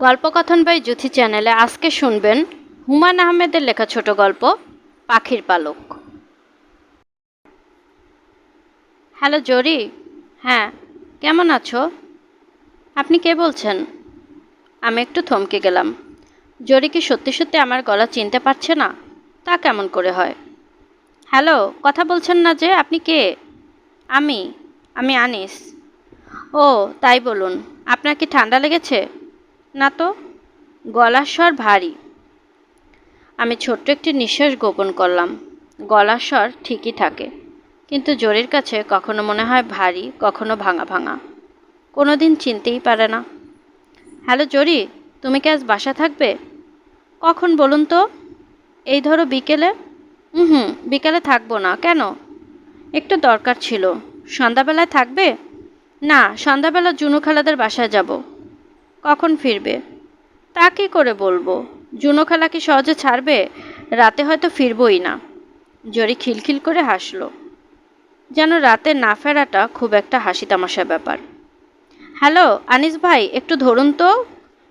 গল্পকথন by Juthi চ্যানেলে আজকে শুনবেন হুমায়ুন আহমেদের লেখা ছোট গল্প, পাখির পালক। হ্যালো, জরি। হ্যাঁ কেমন আছো? আপনি কে বলছেন? আমি একটু থমকে গেলাম। জরি কি সত্যি সত্যি আমার গলা চিনতে পারছে না? তা কেমন করে হয়? হ্যালো, কথা বলছেন না যে, আপনি কে? আমি আমি আনিস। ও, তাই বলুন। আপনার কি ঠান্ডা লেগেছে? না তো? গলার স্বর ভারী। আমি ছোট্ট একটি নিঃশ্বাস গোপন করলাম। গলার স্বর ঠিকই থাকে, কিন্তু জরির কাছে কখনো মনে হয় ভারী, কখনো ভাঙা ভাঙা। কোনো দিন চিনতেই পারে না। হ্যালো জরি, তুমি কি আজ বাসা থাকবে? কখন বলুন তো? এই ধরো বিকেলে। হুম, বিকেলে থাকব না, কেন? একটু দরকার ছিল। সন্ধ্যাবেলায় থাকবে? না, সন্ধ্যাবেলা জুনু খালাদের বাসায় যাব। কখন ফিরবে? তা কী করে বলব? জুনো খালা কি সহজে ছাড়বে? রাতে হয়তো ফিরবই না। জরি খিলখিল করে হাসলো। যেন রাতে না ফেরাটা খুব একটা হাসি তামাশা ব্যাপার। হ্যালো, আনিস ভাই, একটু ধরুন তো।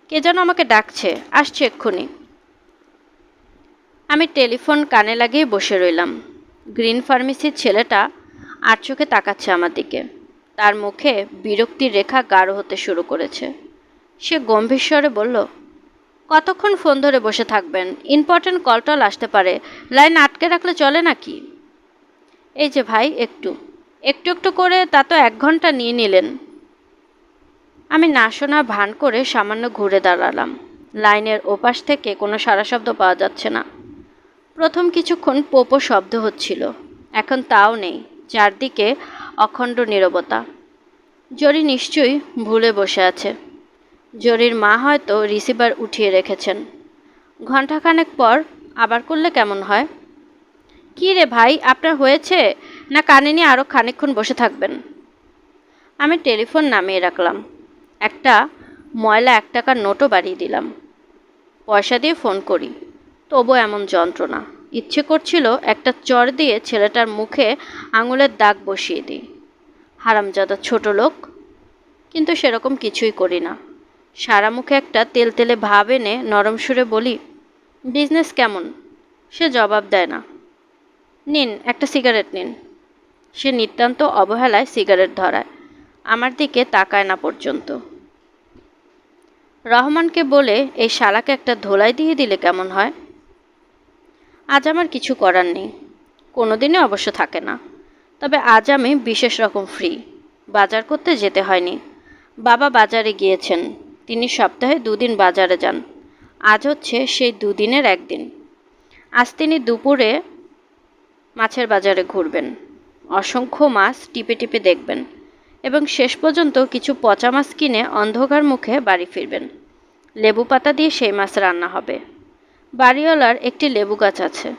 কে যেন আমাকে ডাকছে। আসছে এক্ষুনি। আমি টেলিফোন কানে লাগিয়ে বসে রইলাম। গ্রিন ফার্মেসির ছেলেটা আর চোখে তাকাচ্ছে আমার দিকে। তার মুখে বিরক্তির রেখা গাঢ় হতে শুরু করেছে। সে গম্ভীর স্বরে বলল, কতক্ষণ ফোন ধরে বসে থাকবেন? ইম্পর্ট্যান্ট কল টল আসতে পারে। লাইন আটকে রাখলে চলে নাকি? এই যে ভাই, একটু। একটু একটু করে তা তো এক ঘণ্টা নিয়ে নিলেন। আমি না শোনা ভান করে সামান্য ঘুরে দাঁড়ালাম। লাইনের ওপাশ থেকে কোনো সারা শব্দ পাওয়া যাচ্ছে না। প্রথম কিছুক্ষণ পোপো শব্দ হচ্ছিল। এখন তাও নেই। চারদিকে অখণ্ড নীরবতা। জরি নিশ্চয়ই ভুলে বসে আছে। জরির মা হয়তো রিসিভার উঠিয়ে রেখেছেন। ঘণ্টাখানেক পর আবার করলে কেমন হয়? কী রে ভাই, আপনার হয়েছে? না কানে নিয়ে আরও খানিকক্ষণ বসে থাকবেন? আমি টেলিফোন নামিয়ে রাখলাম। একটা ময়লা এক টাকার নোটও বাড়িয়ে দিলাম। পয়সা দিয়ে ফোন করি। তবু এমন যন্ত্রণা। ইচ্ছে করছিল একটা চর দিয়ে ছেলেটার মুখে আঙুলের দাগ বসিয়ে দিই। হারামজাদা ছোট লোক, কিন্তু সেরকম কিছুই করি না। সারা মুখে একটা তেল তেলে ভাব এনে নরম সুরে বলি বিজনেস কেমন? সে জবাব দেয় না। নিন, একটা সিগারেট নিন। সে নিতান্ত অবহেলায় সিগারেট ধরায়, আমার দিকে তাকায় না পর্যন্ত। রহমানকে বলে, এই শালাকে একটা ধোলাই দিয়ে দিলে কেমন হয়? আজ আমার কিছু করার নেই। কোনো দিনে অবশ্য থাকে না। তবে আজ আমি বিশেষ রকম ফ্রি বাজার করতে যেতে হয়নি। বাবা বাজারে গিয়েছেন। তিনি সপ্তাহে দুদিন বাজারে যান। আজ হচ্ছে সেই দুদিনের একদিন। আজ তিনি দুপুরে মাছের বাজারে ঘুরবেন। অসংখ্য মাছ টিপে টিপে দেখবেন এবং শেষ পর্যন্ত কিছু পচা মাছ কিনে অন্ধকার মুখে বাড়ি ফিরবেন। লেবু পাতা দিয়ে সেই মাছ রান্না হবে। বাড়িওয়ালার একটি লেবু গাছ আছে।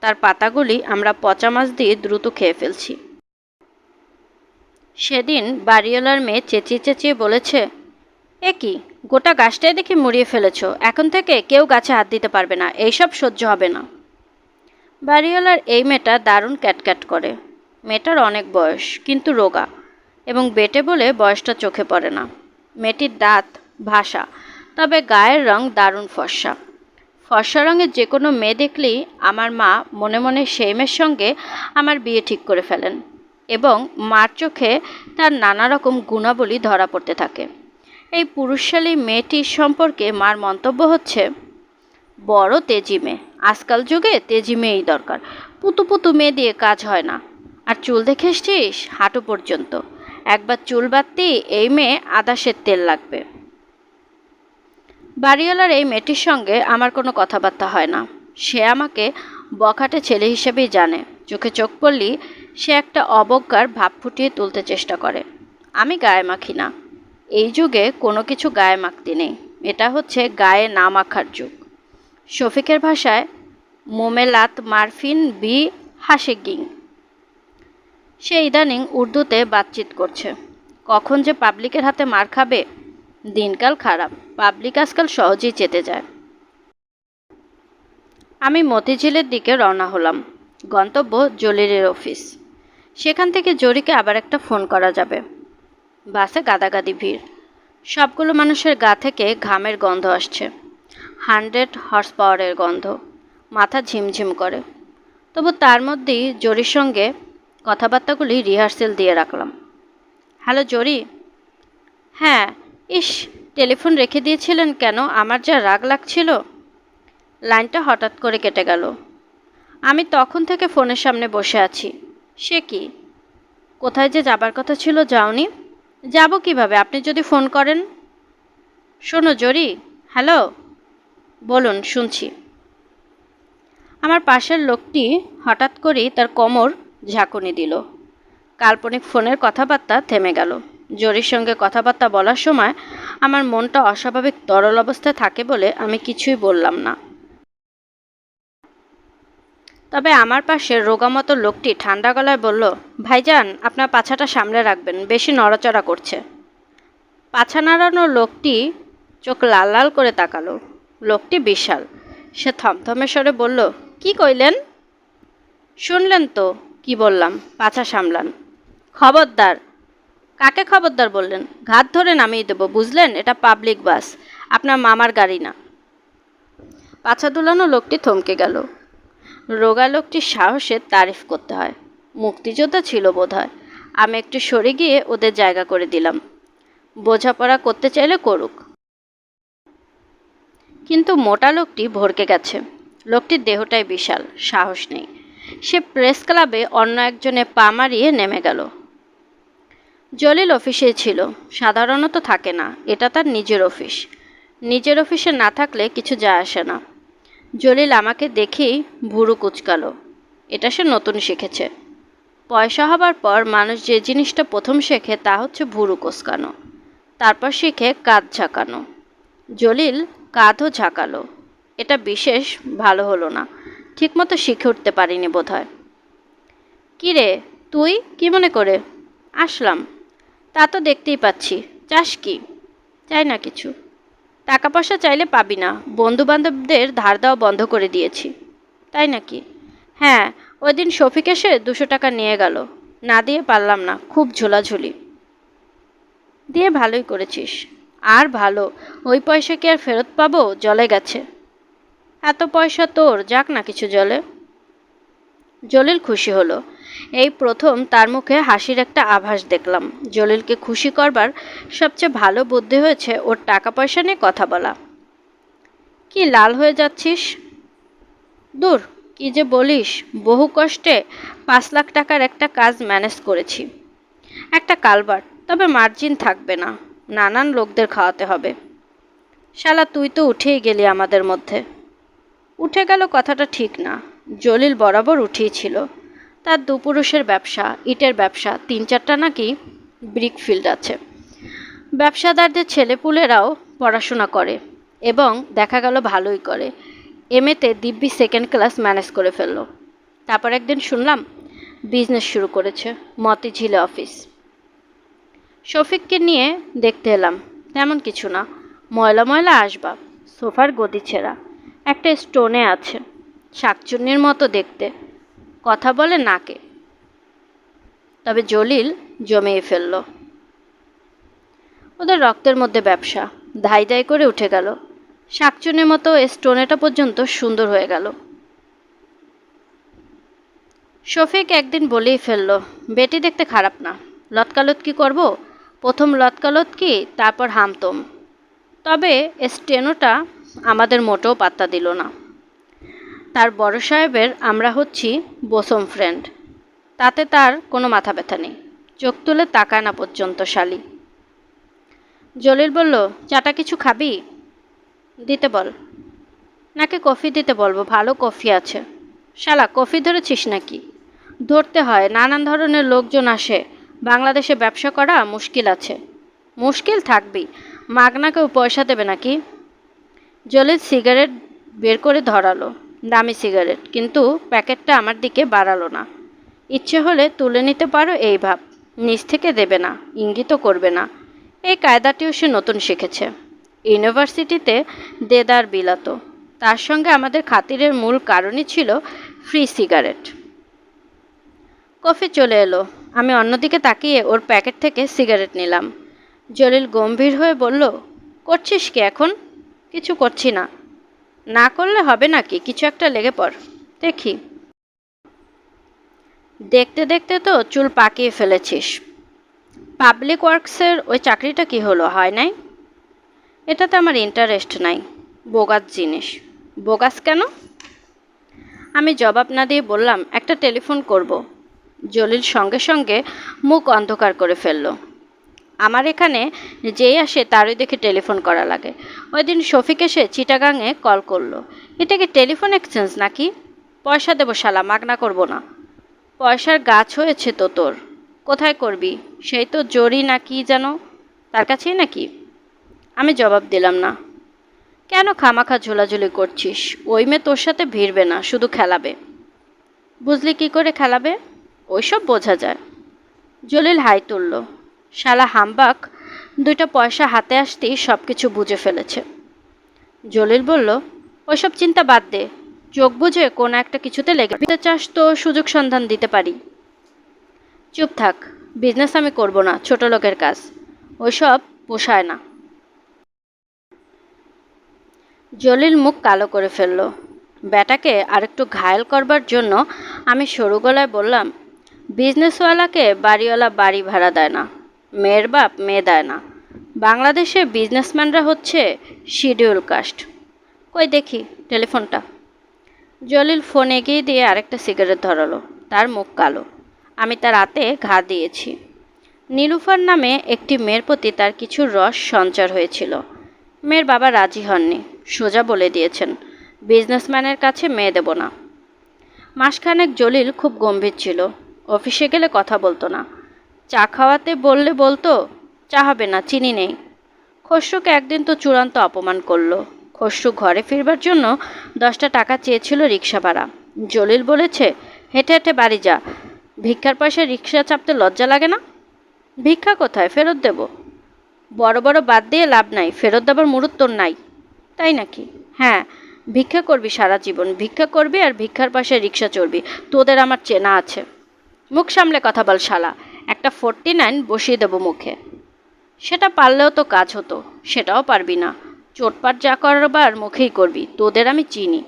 তার পাতাগুলি আমরা পচা মাছ দিয়ে দ্রুত খেয়ে ফেলছি। সেদিন বাড়িওয়ালার মেয়ে চেঁচিয়ে চেঁচিয়ে বলেছে এ কি? গোটা গাছটাই দেখি মুড়িয়ে ফেলেছ। এখন থেকে কেউ গাছে হাত দিতে পারবে না। এইসব সহ্য হবে না। বাড়িওয়ালার এই মেয়েটা দারুণ ক্যাটক্যাট করে। মেয়েটার অনেক বয়স, কিন্তু রোগা এবং বেটে বলে বয়সটা চোখে পড়ে না। মেয়েটির দাঁত, ভাষা, তবে গায়ের রং দারুণ ফর্সা। ফর্সা রঙের যে কোনো মেয়ে দেখলেই আমার মা মনে মনে সেই মেয়ের সঙ্গে আমার বিয়ে ঠিক করে ফেলেন এবং মার চোখে তার নানা রকম গুণাবলী ধরা পড়তে থাকে। এই পুরুষশালী মেয়েটির সম্পর্কে মার মন্তব্য হচ্ছে, বড় তেজি মেয়ে। আজকাল যুগে তেজি মেয়েই দরকার। পুতু পুতু মেয়ে দিয়ে কাজ হয় না। আর চুল দেখে এসছিস হাঁটু পর্যন্ত। একবার চুল বাঁধতেই এই মেয়ে আদাসের তেল লাগবে। বাড়িওয়ালার এই মেয়েটির সঙ্গে আমার কোনো কথাবার্তা হয় না। সে আমাকে বখাটে ছেলে হিসেবেই জানে। চোখে চোখ পড়লেই সে একটা অবজ্ঞার ভাব ফুটিয়ে তুলতে চেষ্টা করে। আমি গায়ে মাখি না। এই যুগে কোনো কিছু গায়ে মাখতে নেই। এটা হচ্ছে গায়ে না মাখার যুগ। শফিকের ভাষায়, মোমেলাত মারফিন বি হাসেগিং সে ইদানিং উর্দুতে বাতচিত করছে। কখন যে পাবলিকের হাতে মার খাবে, দিনকাল খারাপ। পাবলিক আজকাল সহজেই চেতে যায়। আমি মতিঝিলের দিকে রওনা হলাম। গন্তব্য জলিরের অফিস। সেখান থেকে জরিকে আবার একটা ফোন করা যাবে। বাসে গাদাগাদি ভিড়। সবগুলো মানুষের গা থেকে ঘামের গন্ধ আসছে। হান্ড্রেড হর্স পাওয়ারের গন্ধ। মাথা ঝিমঝিম করে। তবু তার মধ্যেই জরির সঙ্গে কথাবার্তাগুলি রিহার্সেল দিয়ে রাখলাম। হ্যালো, জরি? হ্যাঁ ইস, টেলিফোন রেখে দিয়েছিলেন কেন? আমার যা রাগ লাগছিল। লাইনটা হঠাৎ করে কেটে গেল। আমি তখন থেকে ফোনের সামনে বসে আছি। সে কি? কোথায় যে যাবার কথা ছিল যাওনি? যাব কীভাবে? আপনি যদি ফোন করেন। শোনো, জরি। হ্যালো? বলুন, শুনছি। আমার পাশের লোকটি হঠাৎ করেই তার কোমর ঝাঁকুনি দিল। কাল্পনিক ফোনের কথাবার্তা থেমে গেল। জরির সঙ্গে কথাবার্তা বলার সময় আমার মনটা অস্বাভাবিক তরল অবস্থায় থাকে বলে আমি কিছুই বললাম না। তবে আমার পাশে রোগামতো লোকটি ঠান্ডা গলায় বলল, ভাইজান, আপনার পাছাটা সামলে রাখবেন, বেশি নড়াচড়া করছে। পাছা নাড়ানো লোকটি চোখ লাল লাল করে তাকালো। লোকটি বিশাল। সে থমথমে স্বরে বলল, কি কইলেন? শুনলেন তো, কি বললাম, পাছা সামলান। খবরদার। কাকে খবরদার বললেন? ঘাত ধরে নামিয়ে দেবো, বুঝলেন? এটা পাবলিক বাস, আপনার মামার গাড়ি না। পাছা দুলানো লোকটি থমকে গেল। রোগা লোকটির সাহসের তারিফ করতে হয়। মুক্তিযোদ্ধা ছিল বোধ হয় আমি একটু সরে গিয়ে ওদের জায়গা করে দিলাম। বোঝাপড়া করতে চাইলে করুক। কিন্তু মোটা লোকটি ভরকে গেছে। লোকটির দেহটাই বিশাল, সাহস নেই। সে প্রেস ক্লাবে অন্য একজনে পা মারিয়ে নেমে গেল। জলিল অফিসে ছিল। সাধারণত থাকে না। এটা তার নিজের অফিস। নিজের অফিসে না থাকলে কিছু যায় আসে না। জলিল আমাকে দেখেই ভুরু কুচকালো। এটা সে নতুন শিখেছে। পয়সা হবার পর মানুষ যে জিনিসটা প্রথম শেখে তা হচ্ছে ভুরু কোচকানো। তারপর শিখে কাঁধ ঝাঁকানো। জলিল কাঁধও ঝাঁকালো। এটা বিশেষ ভালো হলো না। ঠিকমতো শিখে উঠতে পারিনি বোধ হয় কী রে তুই কি মনে করে? আসলাম। তা তো দেখতেই পাচ্ছি। চাস কি? চাই না কিছু। টাকা পয়সা চাইলে পাবি না। বন্ধু বান্ধবদের ধার দেওয়া বন্ধ করে দিয়েছি। তাই নাকি? হ্যাঁ ওই দিন শফিক এসে দুশো টাকা নিয়ে গেল। না দিয়ে পারলাম না, খুব ঝোলাঝুলি। দিয়ে ভালোই করেছিস। আর ভালো, ওই পয়সা কি আর ফেরত পাবো? জলে গেছে। এত পয়সা তোর, যাক না কিছু জলে। জলিল খুশি হলো। এই প্রথম তার মুখে হাসির একটা আভাস দেখলাম। জলিলকে খুশি করবার সবচেয়ে ভালো বুদ্ধি হয়েছে ওর টাকা পয়সা নিয়ে কথা বলা। কি লাল হয়ে যাচ্ছিস? দূর, কি যে বলিস? বহু কষ্টে পাঁচ লাখ টাকার একটা কাজ ম্যানেজ করেছি। একটা কালবার, তবে মার্জিন থাকবে না। নানান লোকদের খাওয়াতে হবে। শালা, তুই তো উঠেই গেলি আমাদের মধ্যে। উঠে গেল কথাটা ঠিক না। জলিল বরাবর উঠেই ছিল। তার দুপুরুষের ব্যবসা, ইটের ব্যবসা, তিন চারটা নাকি ব্রিক ফিল্ড আছে। ব্যবসাদারদের ছেলেপুলেরাও পড়াশোনা করে এবং দেখা গেল ভালোই করে। এমএতে দিব্যি সেকেন্ড ক্লাস ম্যানেজ করে ফেলল। তারপর একদিন শুনলাম বিজনেস শুরু করেছে মতিঝিলে অফিস শফিককে নিয়ে দেখতে এলাম, তেমন কিছু না। ময়লা ময়লা আসবাব, সোফার গদি ছেঁড়া, একটা স্টোনে আছে, শাকচুন্নির মতো দেখতে। কথা বলে নাকে। তবে জলিল জমিয়ে ফেলল। ওদের রক্তের মধ্যে ব্যবসা ধাই ধাই করে উঠে গেল। শাকচুনের মতো স্টোনেটা পর্যন্ত সুন্দর হয়ে গেল। শফিক একদিন বলেই ফেলল, বেটি দেখতে খারাপ না। লতকালত কি করব? প্রথম লতকালত কি, তারপর হামতম। তবে স্টেনোটা আমাদের মোটেও পাত্তা দিল না। তার বড় সাহেবের আমরা হচ্ছি বোসম ফ্রেন্ড। তাতে তার কোনো মাথা ব্যথা নেই। চোখ তুলে তাকায় না পর্যন্ত শালি। জলিল বলল, চাটা কিছু খাবি? দিতে বল। নাকি কফি দিতে বলব? ভালো কফি আছে। শালা, কফি ধরেছিস নাকি? ধরতে হয়, নানান ধরনের লোকজন আসে। বাংলাদেশে ব্যবসা করা মুশকিল আছে। মুশকিল থাকবি। মাগনা কেউ পয়সা দেবে নাকি? জলিল সিগারেট বের করে ধরালো। দামি সিগারেট, কিন্তু প্যাকেটটা আমার দিকে বাড়ালো না। ইচ্ছে হলে তুলে নিতে পারো এই ভাব নিচ থেকে দেবে না, ইঙ্গিতও করবে না। এই কায়দাটিও সে নতুন শিখেছে। ইউনিভার্সিটিতে দেদার বিলাতো। তার সঙ্গে আমাদের খাতিরের মূল কারণই ছিল ফ্রি সিগারেট। কফি চলে এলো। আমি অন্যদিকে তাকিয়ে ওর প্যাকেট থেকে সিগারেট নিলাম। জলিল গম্ভীর হয়ে বলল, করছিস কি এখন? কিছু করছি না। না করলে হবে নাকি? কিছু একটা লেগে পড়। দেখি। দেখতে দেখতে তো চুল পাকিয়ে ফেলেছিস। পাবলিক ওয়ার্কসের ওই চাকরিটা কি হলো, হয় নাই? এটাতে আমার ইন্টারেস্ট নাই। বোগাস জিনিস। বোগাস কেন? আমি জবাব না দিয়ে বললাম, একটা টেলিফোন করব। জলিল সঙ্গে সঙ্গে মুখ অন্ধকার করে ফেলল। আমার এখানে যেই আসে তারই দেখে টেলিফোন করা লাগে। ওই দিন শফিক এসে চিটাগাংয়ে কল করল। এটা কি টেলিফোন এক্সচেঞ্জ নাকি? পয়সা দেবো শালা, মাগনা করব না। পয়সার গাছ হয়েছে তো তোর। কোথায় করবি? সেই তো জরি না কি যেন? তার কাছেই নাকি? আমি জবাব দিলাম না। কেন খামাখা ঝোলাঝুলি করছিস? ওই মেয়ে তোর সাথে ভিড়বে না, শুধু খেলাবে। বুঝলি কি করে খেলাবে? ওইসব বোঝা যায়। জলিল হাই তুলল। শালা হাম্বাক, দুইটা পয়সা হাতে আসতেই সব কিছু বুঝে ফেলেছে। জলিল বলল, ওইসব চিন্তা বাদ দে, চোখ বুঝে কোনো একটা কিছুতে লেগে দিতে চাস তো সুযোগ সন্ধান দিতে পারি। চুপ থাক বিজনেস আমি করব না, ছোট লোকের কাজ, ওইসব পোষায় না। জলিল মুখ কালো করে ফেলল, ব্যাটাকে আরেকটু ঘায়েল করবার জন্য আমি সরু গলায় বললাম বিজনেসওয়ালাকে বাড়িওয়ালা বাড়ি ভাড়া দেয় না। মেয়ের বাপ, মেয়ে দেয় না। বাংলাদেশে বিজনেসম্যানরা হচ্ছে শিডিউল কাস্ট। কই দেখি, টেলিফোনটা। জলিল ফোন এগিয়ে দিয়ে আরেকটা সিগারেট ধরালো। তার মুখ কালো। আমি তার হাতে ঘা দিয়েছি। নীলুফার নামে একটি মেয়ের প্রতি তার কিছু রস সঞ্চার হয়েছিল। মেয়ের বাবা রাজি হননি। সোজা বলে দিয়েছেন, বিজনেসম্যানের কাছে মেয়ে দেব না। মাসখানেক জলিল খুব গম্ভীর ছিল। অফিসে গেলে কথা বলতো না। চা খাওয়াতে বললে বলতো, চা হবে না, চিনি নেই। খসরুকে একদিন তো চূড়ান্ত অপমান করল। খসরু ঘরে ফিরবার জন্য দশটা টাকা চেয়েছিল রিক্সা ভাড়া জলিল বলেছে, হেঁটে হেঁটে বাড়ি যা। ভিক্ষার পয়সা রিক্সা চাপতে লজ্জা লাগে না? ভিক্ষা কোথায়? ফেরত দেব। বড় বড় বাদ দিয়ে লাভ নাই, ফেরত দেবার মুরুত তোর নাই। তাই নাকি? হ্যাঁ ভিক্ষা করবি সারা জীবন, ভিক্ষা করবি আর ভিক্ষার পাশে রিক্সা চড়বি, তোদের আমার চেনা আছে। মুখ সামলে কথা বল শালা। একটা ফোরটি নাইন বসিয়ে দেবো মুখে। সেটা পারলেও তো কাজ হতো, সেটাও পারবি না। চোটপাট যা করবার মুখেই করবি, তোদের আমি চিনি।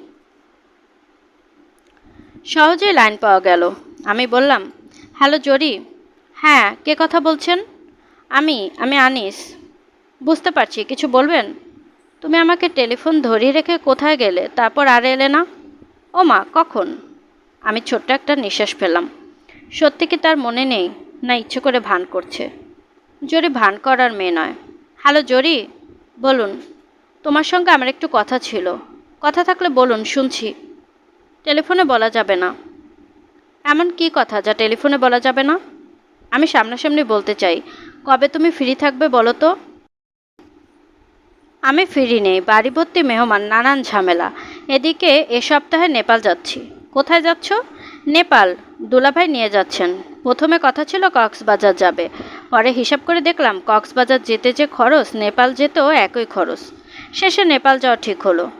সহজেই লাইন পাওয়া গেল। আমি বললাম, হ্যালো জরি হ্যাঁ কে কথা বলছেন? আমি আমি আনিস। বুঝতে পারছি, কিছু বলবেন? তুমি আমাকে টেলিফোন ধরিয়ে রেখে কোথায় গেলে? তারপর আর এলে না? ও মা কখন? আমি ছোট্ট একটা নিঃশ্বাস ফেললাম। সত্যি কি তার মনে নেই? না ইচ্ছে করে ভান করছে। জরি ভান করার মেয়ে নয়। হ্যালো জরি, বলুন, তোমার সঙ্গে আমার একটু কথা ছিল। কথা থাকলে বলুন, শুনছি। টেলিফোনে বলা যাবে না। এমন কি কথা যা টেলিফোনে বলা যাবে না? আমি সামনাসামনি বলতে চাই, কবে তুমি ফ্রি থাকবে বলো তো? আমি ফিরি নেই, বাড়ি ভর্তি মেহমান, নানান ঝামেলা। এদিকে এ সপ্তাহে নেপাল যাচ্ছি। কোথায় যাচ্ছ? নেপাল, দুলাভাই নিয়ে যাচ্ছেন। প্রথমে কথা ছিল কক্সবাজার যাবে। পরে হিসাব করে দেখলাম কক্সবাজার যেতে যে খরচ, নেপাল যেতেও একই খরচ। শেষে নেপাল যাওয়া ঠিক হলো।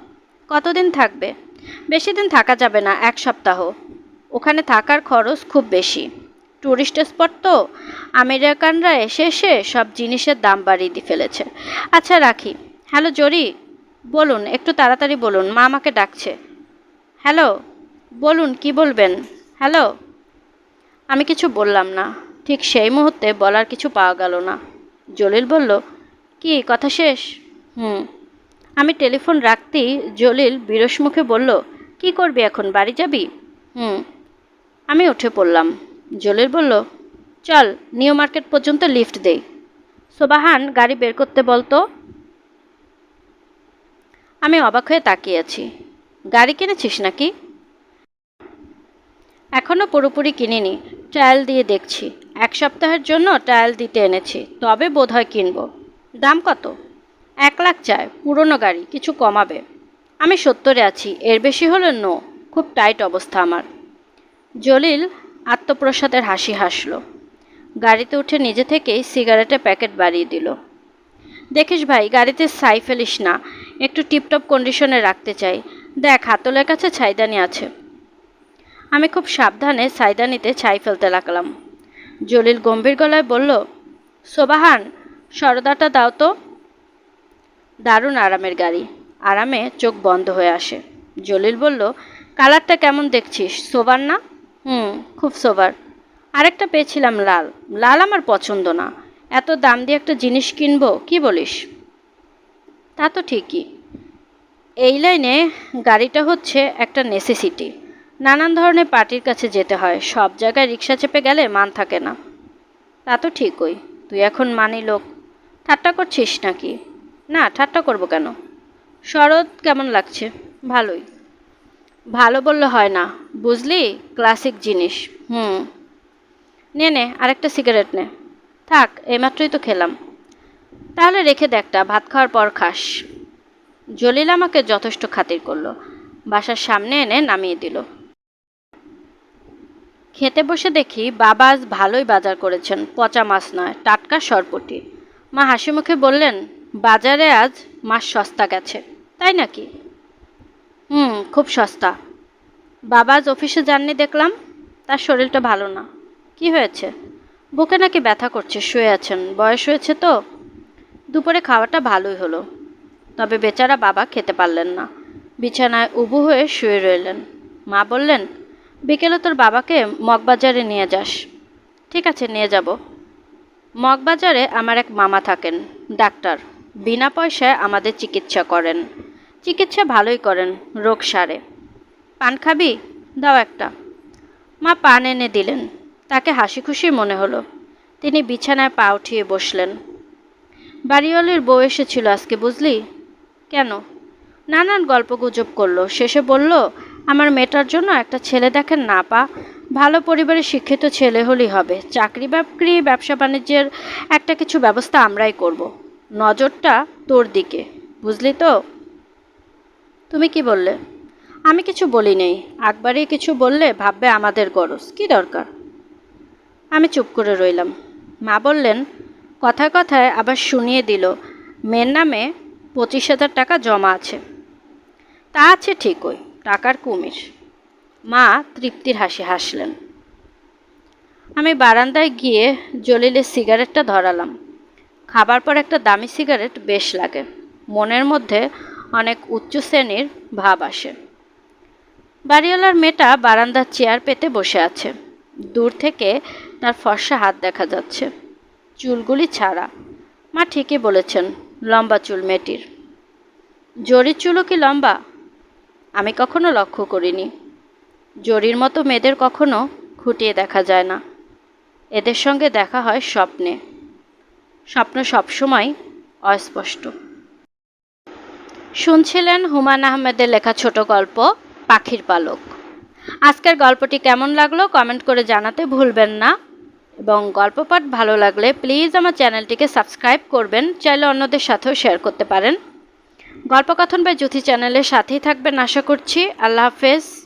কতদিন থাকবে? বেশি দিন থাকা যাবে না, এক সপ্তাহ। ওখানে থাকার খরচ খুব বেশি। ট্যুরিস্ট স্পট তো আমেরিকানরা এসে এসে সব জিনিসের দাম বাড়িয়ে দিয়ে ফেলেছে। আচ্ছা রাখি। হ্যালো, জরি। বলুন, একটু তাড়াতাড়ি বলুন, মা আমাকে ডাকছে। হ্যালো, বলুন, কি বলবেন? হ্যালো। আমি কিছু বললাম না। ঠিক সেই মুহূর্তে বলার কিছু পাওয়া গেল না। জলিল বলল, কি, কথা শেষ? হুম। আমি টেলিফোন রাখতেই জলিল বিরস মুখে বলল, কি করবি এখন, বাড়ি যাবি? হুম। আমি উঠে পড়লাম। জলিল বলল, চল, নিউ মার্কেট পর্যন্ত লিফট দেই। সোবাহান, গাড়ি বের করতে বলতো আমি অবাক হয়ে তাকিয়ে আছি। গাড়ি কিনেছিস নাকি? এখনও পুরোপুরি কিনিনি। ট্রায়াল দিয়ে দেখছি। এক সপ্তাহের জন্য ট্রায়াল দিতে এনেছি, তবে বোধহয় কিনবো। দাম কত? এক লাখ চায় পুরনো গাড়ি, কিছু কমাবে। আমি সত্তরে আছি, এর বেশি হলে নো খুব টাইট অবস্থা আমার। জলিল আত্মপ্রসাদের হাসি হাসলো। গাড়িতে উঠে নিজে থেকেই সিগারেটের প্যাকেট বাড়িয়ে দিল। দেখিস ভাই, গাড়িতে ছাই ফেলিস না, একটু টিপটপ কন্ডিশনে রাখতে চাই। দেখ, হাতলের কাছে ছাইদানি আছে। আমি খুব সাবধানে ছাইদানিতে ছাই ফেলতে লাগলাম। জলিল গম্ভীর গলায় বলল, সোবাহান, সরদাটা দাও তো। দারুণ আরামের গাড়ি। আরামে চোখ বন্ধ হয়ে আসে। জলিল বলল, কালারটা কেমন দেখছিস? সোবার না? হুম, খুব সোবার। আরেকটা পেয়েছিলাম লাল। লাল আমার পছন্দ না। এত দাম দিয়ে একটা জিনিস কিনবো, কি বলিস? তা তো ঠিকই। এই লাইনে গাড়িটা হচ্ছে একটা নেসেসিটি নানান ধরনের পার্টির কাছে যেতে হয়। সব জায়গায় রিক্সা চেপে গেলে মান থাকে না। তা তো ঠিকই। তুই এখন মানি লোক। ঠাট্টা করছিস নাকি? না, ঠাট্টা করব কেন? শরৎ কেমন লাগছে? ভালোই। ভালো বললে হয় না। বুঝলি? ক্লাসিক জিনিস। হুম। নে নে, আরেকটা সিগারেট নে। থাক, এইমাত্রই তো খেলাম। তাহলে রেখে দে একটা। ভাত খাওয়ার পর খাস। জলিল আমাকে যথেষ্ট খাতির করল। বাসার সামনে এনে নামিয়ে দিল। খেতে বসে দেখি বাবা আজ ভালোই বাজার করেছেন, পচা মাছ নয়, টাটকা সরপটি। মা হাসি মুখে বললেন, বাজারে আজ মাছ সস্তা গেছে, তাই নাকি? হুম, খুব সস্তা। বাবা আজ অফিসে যাননি দেখলাম, তার শরীরটা ভালো না। কি হয়েছে? বুকে নাকি ব্যথা করছে, শুয়ে আছেন, বয়স হয়েছে তো? দুপুরে খাওয়াটা ভালোই হলো, তবে বেচারা বাবা খেতে পারলেন না। বিছানায় উবু হয়ে শুয়ে রইলেন। মা বললেন বিকেলে তোর বাবাকে মগবাজারে নিয়ে যাস। ঠিক আছে, নিয়ে যাব। মগবাজারে আমার এক মামা থাকেন, ডাক্তার। বিনা পয়সায় আমাদের চিকিৎসা করেন। চিকিৎসা ভালোই করেন, রোগ সারে। পান খাবি? দাও একটা। মা পান এনে দিলেন। তাকে হাসি খুশি মনে হলো। তিনি বিছানায় পা উঠিয়ে বসলেন। বাড়িওয়ালির বউ এসেছিল আজকে, বুঝলি? কেন? নানান গল্প গুজব করল। শেষে বলল আমার মেয়েটার জন্য একটা ছেলে দেখেন না পা ভালো পরিবারের শিক্ষিত ছেলে হলেই হবে। চাকরি বাকরি, ব্যবসা বাণিজ্যের একটা কিছু ব্যবস্থা আমরাই করব। নজরটা তোর দিকে, বুঝলি তো? তুমি কি বললে? আমি কিছু বলি নেই। একবারই কিছু বললে ভাববে আমাদের গরজ। কি দরকার? আমি চুপ করে রইলাম। মা বললেন, কথায় কথায় আবার শুনিয়ে দিল, মেয়ের নামে পঁচিশ হাজার টাকা জমা আছে। তা আছে ঠিকই। টাকার কুমির। মা তৃপ্তির হাসি হাসলেন। আমি বারান্দায় গিয়ে জলিলের সিগারেটটা ধরালাম। খাবার পর একটা দামি সিগারেট বেশ লাগে। মনের মধ্যে অনেক উচ্চ শ্রেণির ভাব আসে। বাড়িওয়ালার মেয়েটা বারান্দার চেয়ার পেতে বসে আছে। দূর থেকে তার ফর্সা হাত দেখা যাচ্ছে। চুলগুলি ছাড়া। মা ঠিকই বলেছেন, লম্বা চুল মেয়েটির। জরির চুলও কি লম্বা? আমি কখনো লক্ষ্য করিনি। জরির মতো মেয়েদের কখনো খুঁটিয়ে দেখা যায় না। এদের সঙ্গে দেখা হয় স্বপ্নে। স্বপ্ন সবসময় অস্পষ্ট। শুনছিলেন হুমায়ুন আহমেদের লেখা ছোট গল্প, পাখির পালক। আজকের গল্পটি কেমন লাগল কমেন্ট করে জানাতে ভুলবেন না। এবং গল্প পাঠ ভালো লাগলে প্লিজ আমার চ্যানেলটিকে সাবস্ক্রাইব করবেন, চাইলে অন্যদের সাথেও শেয়ার করতে পারেন। গল্পকথন বা জ্যোতি চ্যানেলের সাথেই থাকবেন। আশা করছি আল্লাহ হাফেজ।